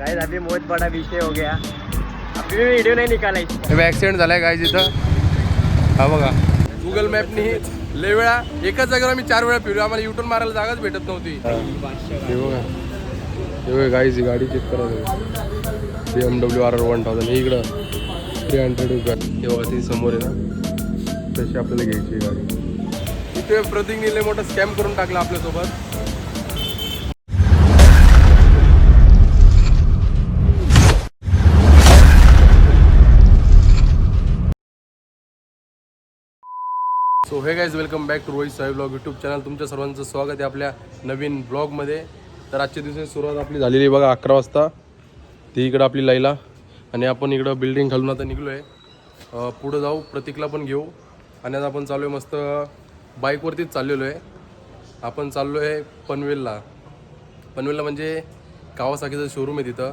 Guys अभी बहुत बड़ा विषय हो गया। अभी भी वीडियो नहीं निकाला इसका। ऍक्सिडेंट झालाय काय तिथं हा बघा. गुगल मॅपनी लय वेळा एकाच जागेवर आम्ही चार वेळा फिरू आम्हाला युटर्न मारायला जागाच भेटत नव्हती. हे. बघा. हे बघा गाईची गाडी चेक करा B M W R one thousand हे इकडं. थ्री हंड्रेड हे बघा ती समोर आहे ना. तशी आपल्याला घ्यायची गाडी. इथे प्रतीकने लय मोठा स्कॅम करून टाकला आपल्यासोबत. सो हे guys welcome back to Rohit Saheb blog YouTube channel तुमच्या सर्वांचं स्वागत आहे आपल्या नवीन ब्लॉगमध्ये तर आजच्या दिवसाची सुरुवात आपली झालेली आहे बघा अकरा वाजता. ती इकडं आपली लाईला आणि आपण इकडं बिल्डिंग घालून आता निघलो आहे पुढं जाऊ प्रतीकला पण घेऊ. आणि आता आपण चाललो आहे मस्त बाईकवरतीच चाललेलो आहे आपण चाललो आहे पनवेलला. पनवेलला म्हणजे कावासाकीचं शोरूम आहे तिथं.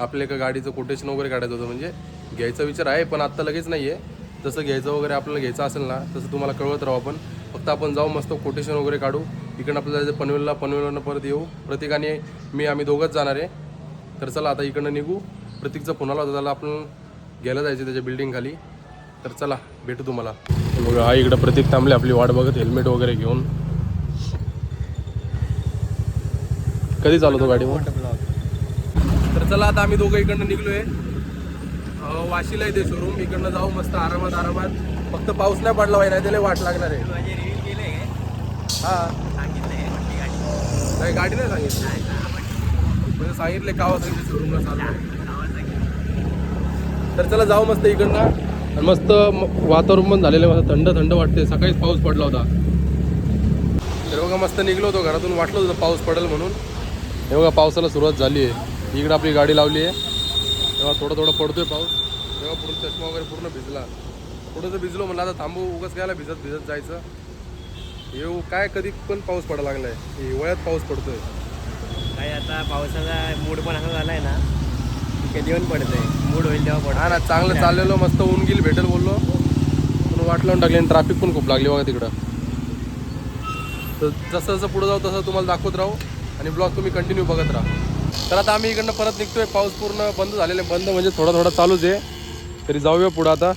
आपल्या एका गाडीचं कोटेशन वगैरे काढायचं होतं. म्हणजे घ्यायचा विचार आहे पण आत्ता लगेच नाही आहे जसं घ्यायचं वगैरे आपल्याला घ्यायचं असेल ना तसं तुम्हाला कळवत राहू आपण. फक्त आपण जाऊ मस्त कोटेशन वगैरे काढू. इकडनं आपल्याला जायचं पनवेलला पनवेलवरनं परत येऊ. प्रत्येकाने मी आम्ही दोघंच जाणार आहे. तर चला आता इकडनं निघू. प्रतीकचा फोन आला होता त्याला आपण घ्यायला जायचं त्याच्या बिल्डिंग खाली. तर चला भेटू तुम्हाला. मग हा इकडं प्रतीक थांबले आपली वाट बघत हेल्मेट वगैरे घेऊन. कधी चालवतो गाडी तर चला आता आम्ही दोघं इकडनं निघलोय. आहे वाशीला येते शोरूम इकडनं जाऊ मस्त आरामात आरामात. फक्त पाऊस नाही पडला पाहिजे नाही त्याला वाट लागणार आहे. हा. नाही गाडी नाही सांगितली. म्हणजे सांगितले शोरूमला चालू तर चला जाऊ मस्त इकडनं. आणि मस्त वातावरण पण झालेलं आहे मस्त थंड थंड वाटते सकाळीच पाऊस पडला होता. तर बघा मस्त निघलो होतो घरातून. वाटलं होतं पाऊस पडेल म्हणून. हे बघा पावसाला सुरुवात झाली आहे. इकडं आपली गाडी लावली आहे. तेव्हा थोडं थोडं पडतोय पाऊस. तेव्हा पूर्ण चष्मा वगैरे पूर्ण भिजला. थोडं तर भिजलो म्हणलं आता थांबू उगाच घ्यायला भिजत भिजत जायचं? येऊ काय कधी पण पाऊस पडायला लागलाय. हिवाळ्यात पाऊस पडतोय. काय आता पावसाचा मूड पण असा झालाय ना कधी पण पडतंय. मूड होईल तेव्हा पडत हा ना चांगलं चाललेलो मस्त ऊन गिल भेटेल बोललो. पण वाट लावून टाकली आणि ट्रॅफिक पण खूप लागली बघा तिकडं. तर जसं जसं पुढं जाऊ तसं तुम्हाला दाखवत राहू आणि ब्लॉग तुम्ही कंटिन्यू बघत राहा. तर आता आम्ही इकडनं परत निघतोय. पाऊस पूर्ण बंद झालेला बंद म्हणजे थोडा थोडा चालूच आहे. तरी जाऊया पुढं आता.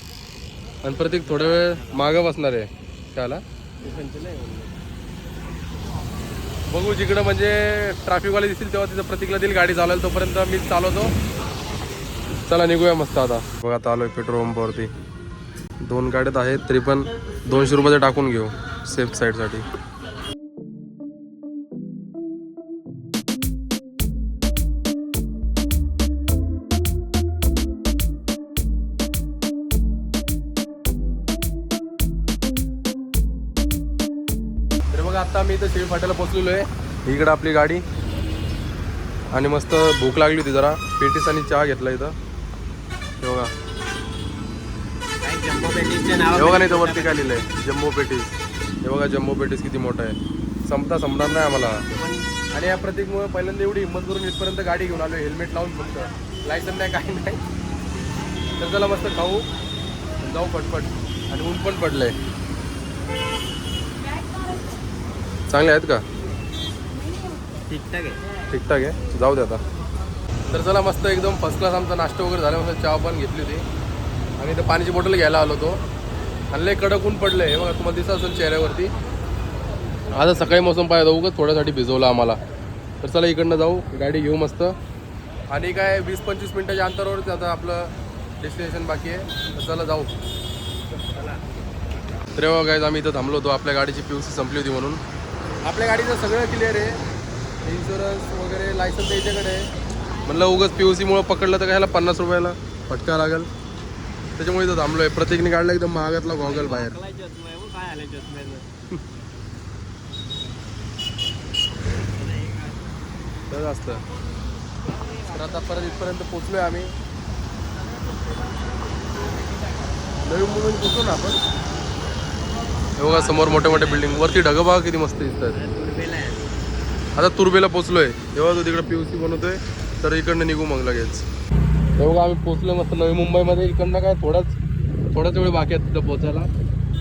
आणि प्रत्येक थोड्या वेळ मागं बसणार आहे त्याला. बघू जिकडं म्हणजे ट्रॅफिकवाले दिसतील तेव्हा तिथं प्रतीकला देईल. गाडी चालवेल तोपर्यंत मी चालवतो. चला निघूया मस्त आता. बघा आता आलोय पेट्रोल पंपावरती दोन गाड्यात आहेत तरी पण दोनशे रुपयाचं टाकून घेऊ. सेफ साईडसाठी आता मी इथं शेळी फाट्याला पोचलेलो आहे. इकडं आपली गाडी. आणि मस्त भूक लागली होती जरा. पेटीस आणि चहा घेतला इथं. हे बघा. बघा नाही तर वरती काय लिहिलंय? Jumbo patties. हे बघा जम्बो पेटीस किती मोठा आहे. संपता संपणार नाही आम्हाला. आणि या प्रतीकमुळे पहिल्यांदा एवढी हिंमत करून इथपर्यंत गाडी घेऊन आलो हेल्मेट लावून फक्त. लायसन नाही काही नाही. तर चला मस्त खाऊ. जाऊ पटपट. आणि ऊन पण पडलंय. चांगले आहेत का? ठीकठाक आहे. ठीकठाक आहे. जाऊ दे आता. तर चला मस्त एकदम फर्स्ट क्लास आमचा नाश्ता वगैरे झाला मस्त चहा पण घेतली होती. आणि इथं पाण्याची बॉटल घ्यायला आलो होतो. आणि लय कडक ऊन पडलं आहे बघा तुम्हाला दिसत असेल चेहऱ्यावरती. आता सकाळी मोसम पाहिजे उगाच थोड्यासाठी भिजवलं आम्हाला. तर चला इकडनं जाऊ. गाडी घेऊ मस्त. आणि काय वीस पंचवीस मिनटाच्या अंतरावरच आता आपलं डेस्टिनेशन बाकी आहे. तर चला जाऊ. तर गाईज आम्ही इथं थांबलो होतो. आपल्या गाडीची पी संपली होती म्हणून. आपल्या गाडीचं सगळं क्लिअर आहे. इन्शुरन्स वगैरे लायसन्स त्याच्याकडे आहे. म्हणलं उगाच पी यू सीमुळं पकडलं तर घ्यायला पन्नास रुपयाला फटका लागेल? त्याच्यामुळे इथं थांबलो आहे प्रत्येकने काढला एकदम महागातला गॉगल बाहेर. काय तर असतं. तर आता परत इथपर्यंत पोचलोय आम्ही. नवीन मुलून पोचलो ना आपण? बघा समोर मोठ्या मोठ्या बिल्डिंग वरती ढगं बघा किती मस्त दिसतात. आहे आता तुर्बेला पोचलोय तेव्हा तो तिकडे पीयूसी बनवतोय. तर इकडनं निघू मग लगेच. हे बघा आम्ही पोचलो मस्त नवी मुंबईमध्ये. इकडनं काय थोडाच थोडाच वेळ बाकी आहे तिथं पोचायला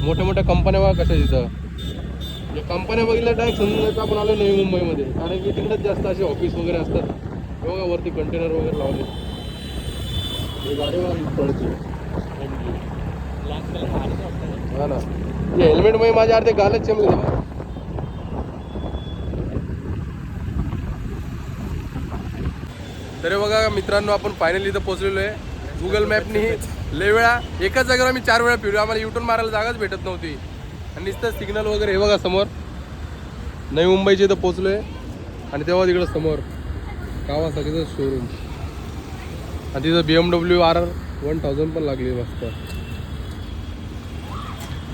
मोठ्या मोठ्या कंपन्या बघा कशा तिथं. कंपन्या बघितल्या डायरेक्ट समजून जायचं आपण आलो नवी मुंबईमध्ये. कारण की तिकडेच जास्त असे ऑफिस वगैरे असतात. हे बघा वरती कंटेनर वगैरे लावले. गाडी बघा पडते हा ना. हे हेल्मेट माझ्या अर्धे गालच चमले तरी बघा मित्रांनो आपण फायनली इथं पोहोचलेलो आहे. गुगल मॅपनी लय वेळा एकाच जागेवर आम्ही चार वेळा फिरलो. आम्हाला युटर्न मारायला जागाच भेटत नव्हती. आणि नुसतं सिग्नल वगैरे हे बघा समोर. नवी मुंबईच्या इथं पोहोचलोय. आणि तेव्हा तिकडं समोर कावासाकीचं शोरूम आणि तिथं B M W R R one thousand पण लागली मस्त.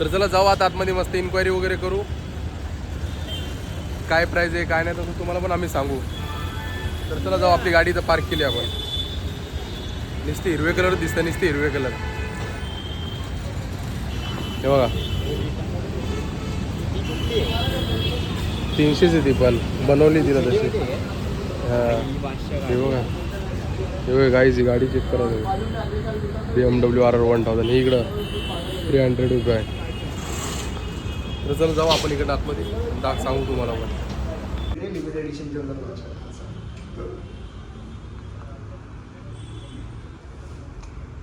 तर चला जाऊ आता आतमध्ये मस्त इन्क्वायरी वगैरे करू. काय प्राईज आहे काय नाही तसं तुम्हाला पण आम्ही सांगू. तर चला जाऊ आपली गाडी तर पार्क केली आपण. नुसते हिरवे कलर दिसतं नुसते हिरवे कलर हे बघा. तीनशेच आहे ती पण. बनवली तिला तशी. हां. हे बघा. हे बघा गाईची गाडी चेक करा B M W R R one thousand इकडं. थ्री हंड्रेड रुपये. आहे तर चला जाऊ आपण इकडे आतमध्ये. दा सांगू तुम्हाला पण. लिमिटेड एडिशन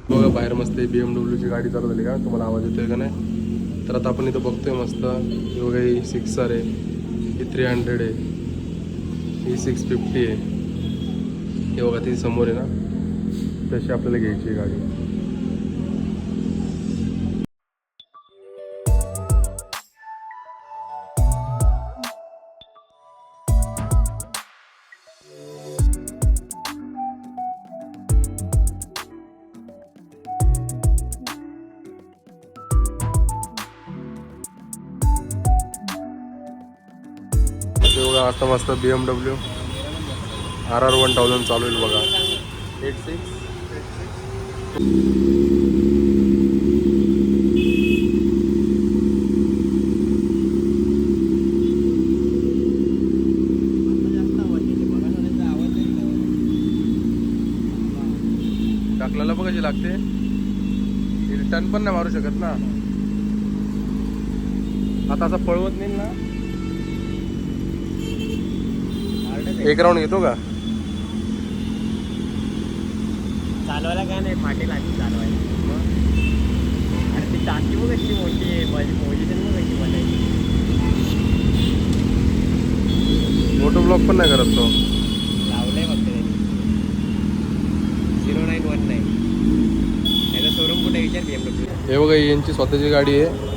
बघा बाहेर मस्त बी एम डब्ल्यूची गाडी चालू झाली का? तुम्हाला आवाज येतोय का नाही? तर आता आपण इथं बघतोय मस्त. ही बघा ही सिक्स आहे. ही थ्री हंड्रेड आहे. ही सिक्स फिफ्टी आहे. हे बघा ती समोर आहे ना? तशी आपल्याला घ्यायची आहे गाडी. बघा आता मस्त B M W R R one thousand चालू होईल बघा. एट सिक्स टाकल्याला बघायची लागते. रिटर्न पण नाही मारू शकत ना. आता असं पळवत नाही ना. एक राऊंड घेतो का? चालवायला काय नाही फाटेल आधी चालवायला. अरे ती टाकी बघ कशी मोठी आहे पोझिशन बघ कशी बनायची मोटो ब्लॉक पण नाही करत तो. लावलंय फक्त त्यांनी. झिरो नाईन वन नाईन याचा शोरूम कुठे विचार बी एमडब्ल्यू. हे बघा यांची स्वतःची गाडी आहे.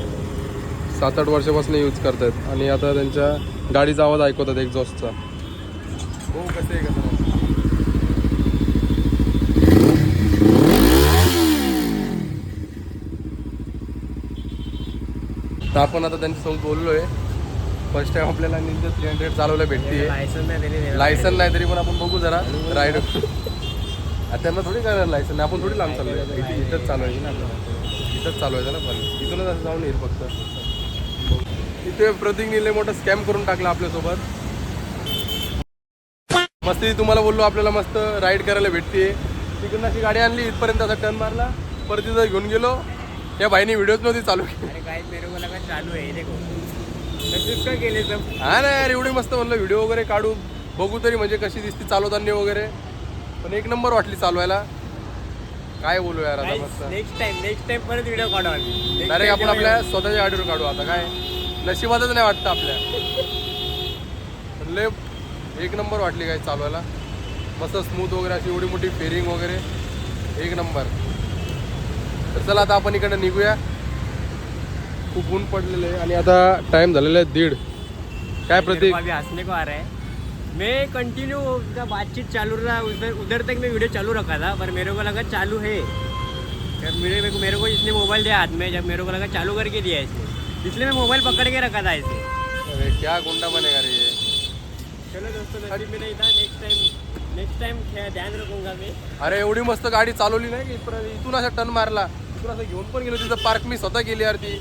सात आठ वर्षापासून यूज करतात आणि आता त्यांच्या गाडीचा आवाज ऐकवतात एक्झॉस्टचा हो कसं आहे तर आपण आता त्यांच्यासोबत बोललोय. फर्स्ट टाइम आपल्याला निंजा थ्री हंड्रेड चालवलं भेटते लायसन नाही त्यांनी लायसन नाही तरी पण आपण बघू जरा. राईड त्यांना थोडी करणार लायसन नाही. आपण थोडी लांब चाललोय. इथे- इथंच चालवायची ना आपल्याला इथंच चालवायचं ना पण. इथूनच असं जाऊन येईल फक्त. इथे प्रतीक निले मोठा स्कॅम करून टाकला आपल्यासोबत. मस्त तुम्हाला बोललो आपल्याला मस्त राईड करायला भेटते तिकडून अशी गाडी आणली इथपर्यंत असा टर्न मारला. परत तिथं घेऊन गेलो. त्या बाईने व्हिडिओच नव्हती चालू केली. हा ना यार एवढी मस्त म्हणलं व्हिडिओ वगैरे काढू. बघू तरी म्हणजे कशी दिसते चालवताना वगैरे. पण एक नंबर वाटली चालवायला. काय बोलू यार आता मस्त. नेक्स्ट टाइम नेक्स्ट टाइम परत व्हिडिओ काढू डायरेक्ट आपण आपल्या स्वतःच्या गाडीवर काढू आता काय? नशिबातच नाही वाटतं आपल्या. लय एक नंबर वाटली काय चालवायला. मस्त स्मूथ वगैरे अशी एवढी मोठी फेरिंग वगैरे. एक नंबर. तर चला आता आपण इकडे निघूया. खूप ऊन पडलेलं आहे आणि आता टाइम झालेला आहे दीड. काय प्रतीक? अभी हंसने को आ रहा है। मैं कंटिन्यू बातचीत चालू रहा उधर उधर तक मैं वीडियो चालू रखा था पर मेरे को लगा चालू है। जब मेरे मेरे को मेरे को इसने मोबाइल दिया हाथ में जब मेरे को लगा चालू करके दिया इसने। इसलिए मैं मोबाइल पकड़ के रखा था ऐसे अरे क्या गुंडा बनेगा रे में नहीं नेक्स्ट टाइम नेक्स्ट टाइम ध्यान रखूंगा मैं अरे एवढी मस्त गाडी चालवली नाही की इथपर्यंत? इथून असं टर्न मारला. इथून असं घेऊन पण गेलो तिथं पार्क मी स्वतः केली यार ती.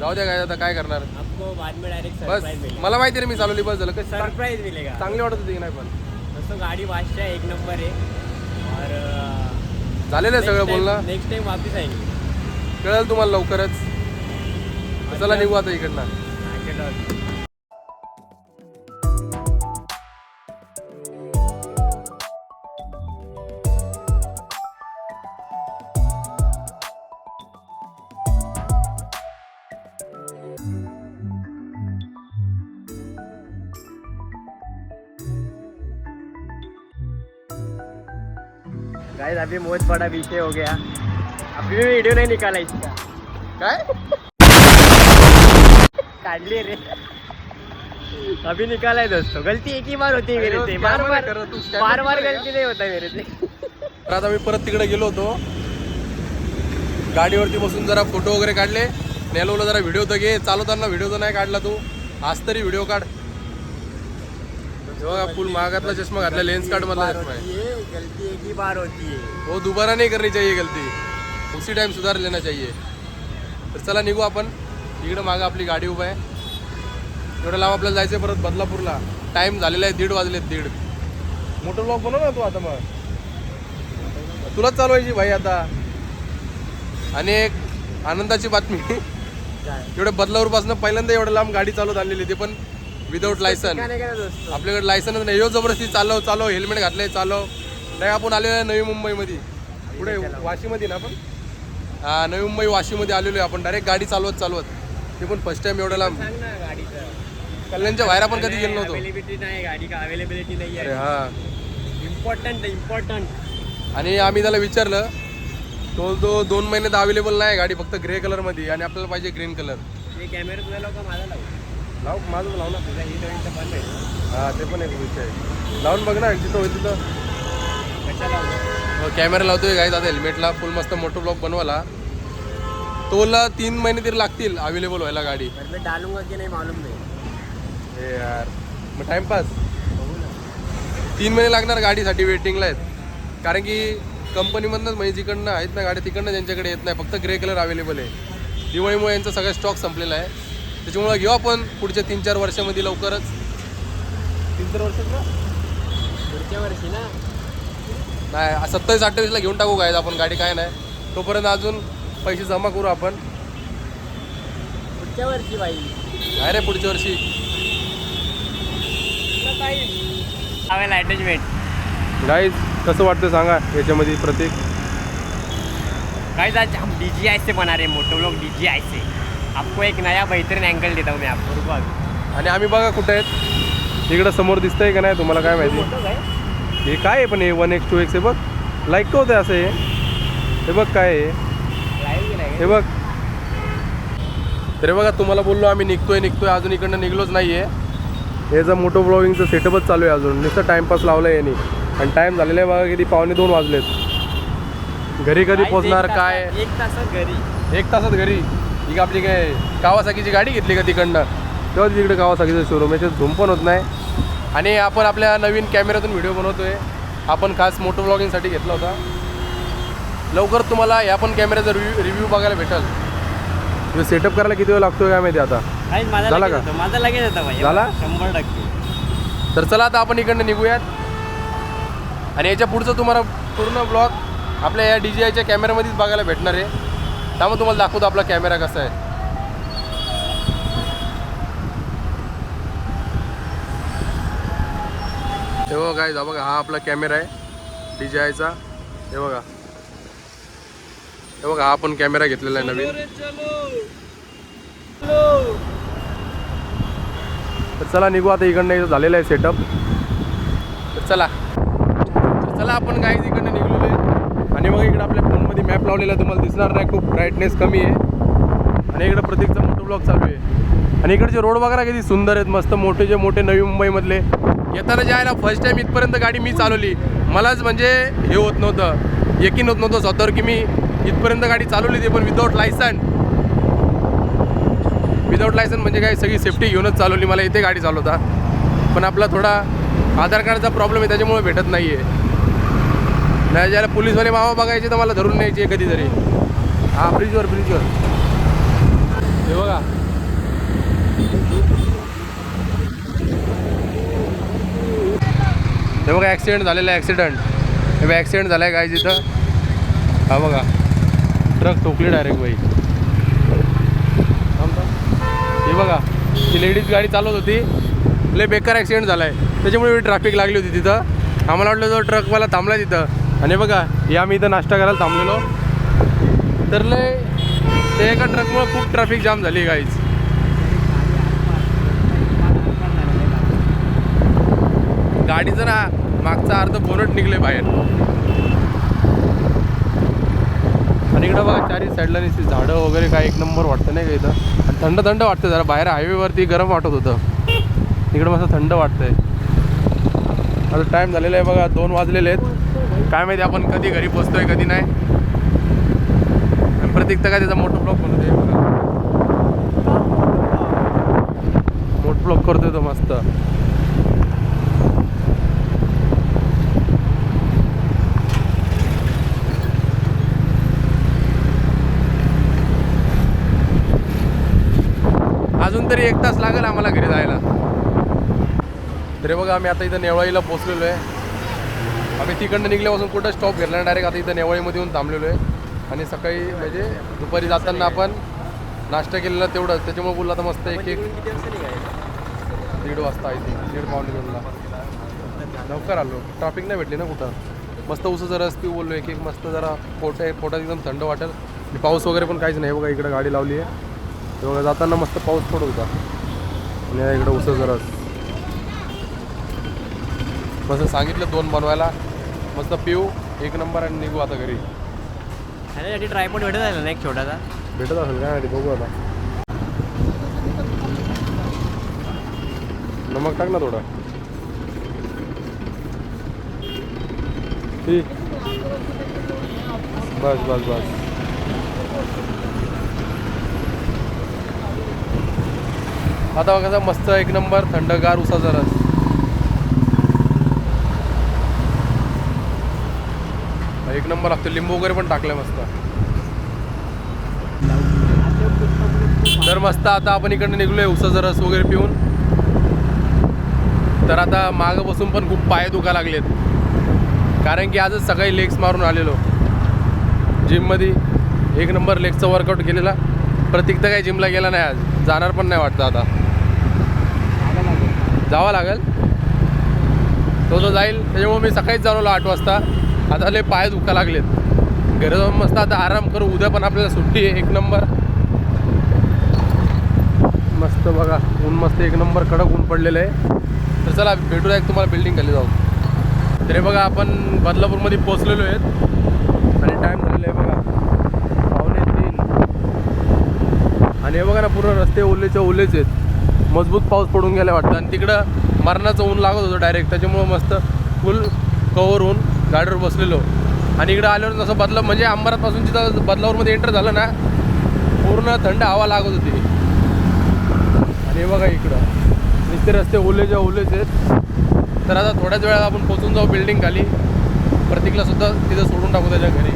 जाऊ द्या काय आता काय करणार? आपको बाद में डायरेक्ट बस मला माहिती नाही मी चालवली बस झालं. कशी सरप्राइज मिलेगा. चांगली वाटत होती की नाही पण? दोस्तों गाड़ी वाशा एक नंबर है और झालेलं आहे सगळं बोलणं. नेक्स्ट टाइम वापस आएंगे कळेल तुम्हाला लवकरच. चला निघू आता इकडनं. हाँ, अभी बहुत बड़ा विषय हो गया। अभी भी वीडियो नहीं निकाला इसका। काय? काढली रे। अभी निकाला है दोस्तों। गलती एक ही बार होती है मेरे से। बार बार बार बार गलती नहीं होता है मेरे से। तर आता मी परत तिकडे गेलो होतो. गाडीवरती बसून जरा फोटो वगैरे काढले. नेलोला जरा व्हिडिओ तर घे. चालवताना व्हिडिओ तर नाही काढला तू. आज तरी व्हिडिओ काढ. बघा फुल महागातला चष्मा घातला लेन्स कार्ड मधला चष्मा है गलती एक ही बार होती है वो दोबारा नहीं करनी चाहिए गलती. उसी टाइम सुधार लेना चाहिए तर चला निघू आपण. इकडं मागं आपली गाडी उभा आहे. एवढं लांब आपल्याला जायचं परत बदलापूरला. टाइम झालेला आहे दीड वाजलेत दीड. मोटर ब्लॉक बनव ना तू आता मग. तुलाच चालवायची भाई आता. आणि एक आनंदाची बातमी. एवढ्या बदलापूरपासून पहिल्यांदा एवढं लांब गाडी चालवत आणलेली ते पण विदाऊट लायसन आपल्याकडे लायसनच नाही. यो जबरदस्ती चालव चालव हेल्मेट घातलंय चालव. नाही आपण आलेलो आहे नवी मुंबईमध्ये. पुढे वाशीमध्ये ना आपण? हा नवी मुंबई वाशीमध्ये आलेलो आहे आपण. डायरेक्ट गाडी चालवत चालवत. ते पण फर्स्ट टाइम एवढं लांब कल्याणच्या बाहेर आपण कधी गेलो नव्हतो. अवेलेबिलिटी नाही अरे हा. इम्पॉर्टंट इम्पॉर्टंट आणि आम्ही त्याला विचारलं तो तो दोन महिन्यात अवेलेबल नाही गाडी फक्त ग्रे कलरमध्ये आणि आपल्याला पाहिजे ग्रीन कलर हे कॅमेरा माझा लावू. लाव माझं लाव ना तुझा ही दोन बंद आहे. हा ते पण एक विषय आहे. लावून बघ ना जिथं होईल तिथं. कॅमेरा लावतोय गाईज आता हेल्मेटला फुल मस्त मोठं ब्लॉक बनवायला. तोला तीन महिने तरी लागतील अवेलेबल व्हायला गाडी. मैं डालूंगा की नहीं मालूम नहीं. हे यार मग टाइमपास तीन महिने लागणार गाडीसाठी वेटिंगला आहेत. कारण की कंपनीमधनंच म्हणजे जिकडनं आहेत ना गाड्या तिकडनं त्यांच्याकडे येत नाही फक्त ग्रे कलर अवेलेबल आहे. दिवाळीमुळे यांचा सगळा स्टॉक संपलेला आहे. त्याच्यामुळे घेऊ आपण पुढच्या तीन चार वर्षामध्ये लवकरच. तीन चार वर्षात ना? पुढच्या वर्षी ना? नाही सत्तावीस अठ्ठावीसला घेऊन टाकू काय आपण गाडी काय नाही. तोपर्यंत अजून पैसे जमा करू आपण. पुढच्या वर्षी बाई. काय रे पुढच्या वर्षी. गाईज कसं वाटतं सांगा याच्यामध्ये प्रत्येक हम डी जी बना रहे हैं मोटो लोग डी जी से आपको एक नया बेहतरीन एंगल देता हूँ मैं आपको रुको अभी आणि आम्ही बघा कुठे आहेत. इकडं समोर दिसतंय का नाही तुम्हाला काय माहिती? काय? हे काय आहे पण हे वन एक्स टू एक्स हे बघ. लाईक का होतं असं हे. हे बघ काय आहे लाईव्ह गेलाय हे बघ. तरी बघा तुम्हाला बोललो आम्ही निघतोय निघतोय. अजून इकडनं निघलोच नाही आहे याचं मोटो ब्लॉगिंगचं सेटअपच चालू आहे अजून. नुसतं टाईमपास लावलं आहे यांनी. आणि टाईम झालेला आहे बघा किती पावणे दोन वाजलेत. घरी कधी एक काय? एक तासात घरी. एक तासात घरी. ही आपली काय कावासाकीची गाडी घेतली का तिकडनं? तेव्हा तिकडे कावासाकीचं शोरूम याच्यात धूम पण होत नाही. आणि आपण आपल्या नवीन कॅमेऱ्यातून व्हिडिओ बनवतोय. आपण खास मोटो ब्लॉगिंगसाठी घेतला होता. लवकर तुम्हाला या पण कॅमेऱ्याचा रिव्ह्यू रिव्ह्यू बघायला भेटेल. सेटअप करायला किती वेळ लागतोय काय माहिती आता? झाला का? माझा लगेच झाला? शंभर टक्के. तर चला आता आपण इकडनं निघूयात. आणि याच्या पुढचं तुम्हाला पूर्ण ब्लॉग आपल्या या डी जी आयच्या कॅमेऱ्यामध्येच बघायला भेटणार आहे. त्यामुळे तुम्हाला दाखवतो आपला कॅमेरा कसा आहे. हे बघा काय बघा हा आपला कॅमेरा आहे डी जी आयचा हे बघा. हे बघा हा आपण कॅमेरा घेतलेला आहे नवीन. तर चला निघू आता इकडनं झालेलं आहे सेटअप तर चला. तर चला आपण काय इकडनं आणि मग इकडं आपल्या फोनमध्ये मॅप लावलेला तुम्हाला दिसणार नाही खूप ब्राईटनेस कमी आहे. आणि इकडं प्रत्येकचा मोठं ब्लॉग चालू आहे. आणि इकडचे रोड वगैरे किती सुंदर आहेत मस्त मोठे जे मोठे नवी मुंबईमधले. येताना जायला फर्स्ट टाईम इथपर्यंत गाडी मी चालवली. मलाच म्हणजे हे होत नव्हतं. यकीन होत नव्हतं स्वतःवर की मी इथपर्यंत गाडी चालवली ती पण विदाऊट लायसन विदाऊट लायसन म्हणजे काय सगळी सेफ्टी घेऊनच चालवली. मला इथे गाडी चालवता. पण आपला थोडा आधार कार्डचा प्रॉब्लेम आहे त्याच्यामुळे भेटत नाही आहे नाही ज्याला पोलीसवाले मावा बघायचे तर मला धरून न्यायचे कधीतरी. हा ब्रिजवर ब्रिजवर हे बघा. हे बघा ॲक्सिडेंट झालेला आहे ॲक्सिडेंट हे बघा ॲक्सिडेंट झाला आहे काय तिथं हा बघा. ट्रक ठोकली डायरेक्ट बाई. थांब हे बघा ती लेडीज गाडी चालवत होती. लय बेकार ॲक्सिडेंट झाला आहे त्याच्यामुळे ट्रॅफिक लागली होती तिथं. आम्हाला वाटलं जो ट्रकवाला थांबला तिथं. आणि बघा या आम्ही इथं नाश्ता करायला थांबलेलो. तर लय ते एका ट्रकमुळे खूप ट्रॅफिक जाम झाली गाईच गाडीचं ना मागचा अर्ध बोनट निघले बाहेर. आणि इकडं बघा चारी साईडला नुसती झाडं वगैरे काय एक नंबर वाटतं नाही का इथं. आणि थंड थंड वाटतं जरा बाहेर हायवेवरती गरम वाटत होतं. इकडं मस्त थंड वाटतंय. आता टाईम झालेला आहे बघा दोन वाजलेले आहेत. काय माहिती आपण कधी घरी पोचतोय कधी नाही. आणि तर काय त्याचा मोठं ब्लॉक बनवतोय मोठ मोठं ब्लॉक करतोय तो मस्त. अजून तरी एक तास लागेल आम्हाला घरी जायला. तरी बघा आम्ही आता इथं नेवळाईला पोचलेलो आहे. आम्ही तिकडनं निघल्यापासून कुठं स्टॉप घेतला नाही. डायरेक्ट आता इथं नेवळीमध्ये येऊन थांबलेलो आहे. आणि सकाळी म्हणजे दुपारी जाताना आपण नाश्ता केलेला तेवढंच. त्याच्यामुळे बोलला तर मस्त एक एक दीड वाजता आहे ते दीड पावणे दोनला लवकर आलो. ट्रॅफिक नाही भेटली ना कुठं? मस्त उसाचा रस पिऊ बोललो. एक एक मस्त जरा पोट आहे. पोटात एकदम थंड वाटेल आणि पाऊस वगैरे पण काहीच नाही. बघा इकडं गाडी लावली आहे. तेव्हा जाताना मस्त पाऊस पडत होता. आणि इकडं उसाचा रस मस्त सांगितलं दोन बनवायला. मस्त पिऊ एक नंबर आणि निघू आता घरी. त्याच्यासाठी ट्रायपॉड भेटत आला ना एक छोटासा? भेटत असेल काय माहिती बघू आता. नमक टाक ना थोडं. ठीक. बस बस बस. आता बघा मस्त एक नंबर थंडगार उसाचा रस. एक नंबर लागतो लिंबू वगैरे पण टाकलं मस्त. तर मस्त आता आपण इकडनं निघलोय उसाचा रस वगैरे पिऊन. तर आता मागं बसून पण खूप पाय दुखा लागलेत. कारण की आजच सकाळी लेग्स मारून आलेलो. जिममध्ये एक नंबर लेगचा वर्कआउट केलेला. प्रतीक तर काही जिमला गेला नाही आज. जाणार पण नाही वाटतं आता. जावं लागेल. तो तो जाईल त्याच्यामुळे मी सकाळीच जाणवलो आठ वाजता. आता लय पाय दुखा लागलेत. घरी जाऊन मस्त आता आराम करू. उद्या पण आपल्याला सुट्टी आहे. एक नंबर. मस्त बघा. ऊन मस्त एक नंबर कडक ऊन पडलेलं आहे. तर चला भेटूया एक तुम्हाला बिल्डिंग खाली जाऊ तरी बघा आपण बदलापूरमध्ये पोचलेलो आहेत. आणि टाईम झालेला आहे बघा. पावणे तीन. आणि हे बघा ना पूर्ण रस्ते ओलेच्या ओलेच आहेत. मजबूत पाऊस पडून गेला वाटतं. आणि तिकडं मरणाचं ऊन लागत होतं डायरेक्ट त्याच्यामुळं मस्त फुल कवर होऊन गाडीवर बसलेलो. आणि इकडं आल्यावर जसं बदला म्हणजे अंबरापासून जिथं बदलावरमध्ये एंटर झालं ना पूर्ण थंड हवा लागत होती. आणि हे बघा इकडं. नुसते रस्ते ओलेच्या ओलेच आहेत. तर आता थोड्याच वेळात आपण पोचून जाऊ बिल्डिंग खाली. प्रतीकला सुद्धा तिथं सोडून टाकू त्याच्या घरी.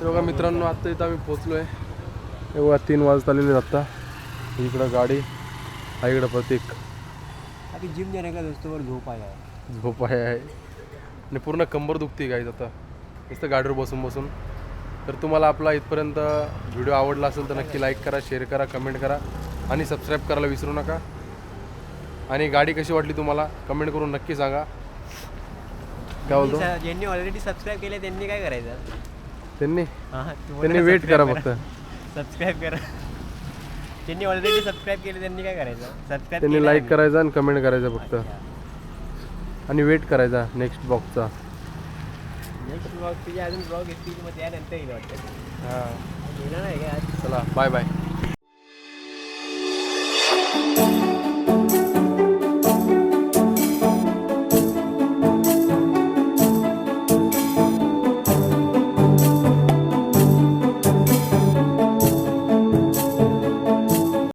तर बघा मित्रांनो आत्ता इथं आम्ही पोचलो आहे एवढा तीन वाजता आलेले आहेत आत्ता इकडं गाडी हा इकडं प्रतीक. अभी जिम जाने का दोस्तों वर झोप आया है झोप आहे. आहे आणि पूर्ण कंबर दुखते गाईज आता. नुसतं गाडीवर बसून बसून. तर तुम्हाला आपला इथपर्यंत व्हिडिओ आवडला असेल तर नक्की लाईक करा शेअर करा कमेंट करा. आणि सबस्क्राईब करायला विसरू नका. आणि गाडी कशी वाटली तुम्हाला? कमेंट करून नक्की सांगा. काय बोलतो? ज्यांनी ऑलरेडी सबस्क्राईब केले त्यांनी काय करायचं? त्यांनी? त्यांनी वेट करा फक्त. सबस्क्राईब करा. ज्यांनी ऑलरेडी सबस्क्राईब केले त्यांनी काय करायचं? सबस्क्राईब त्यांनी लाईक करायचं आणि कमेंट करायचं फक्त. आणि वेट करायचा नेक्स्ट बॉक्सचा नेक्स्ट ब्लॉग अजून ब्लॉग येतील मग त्यानंतर येईल वाटतं. हां. येणार नाही का चला बाय बाय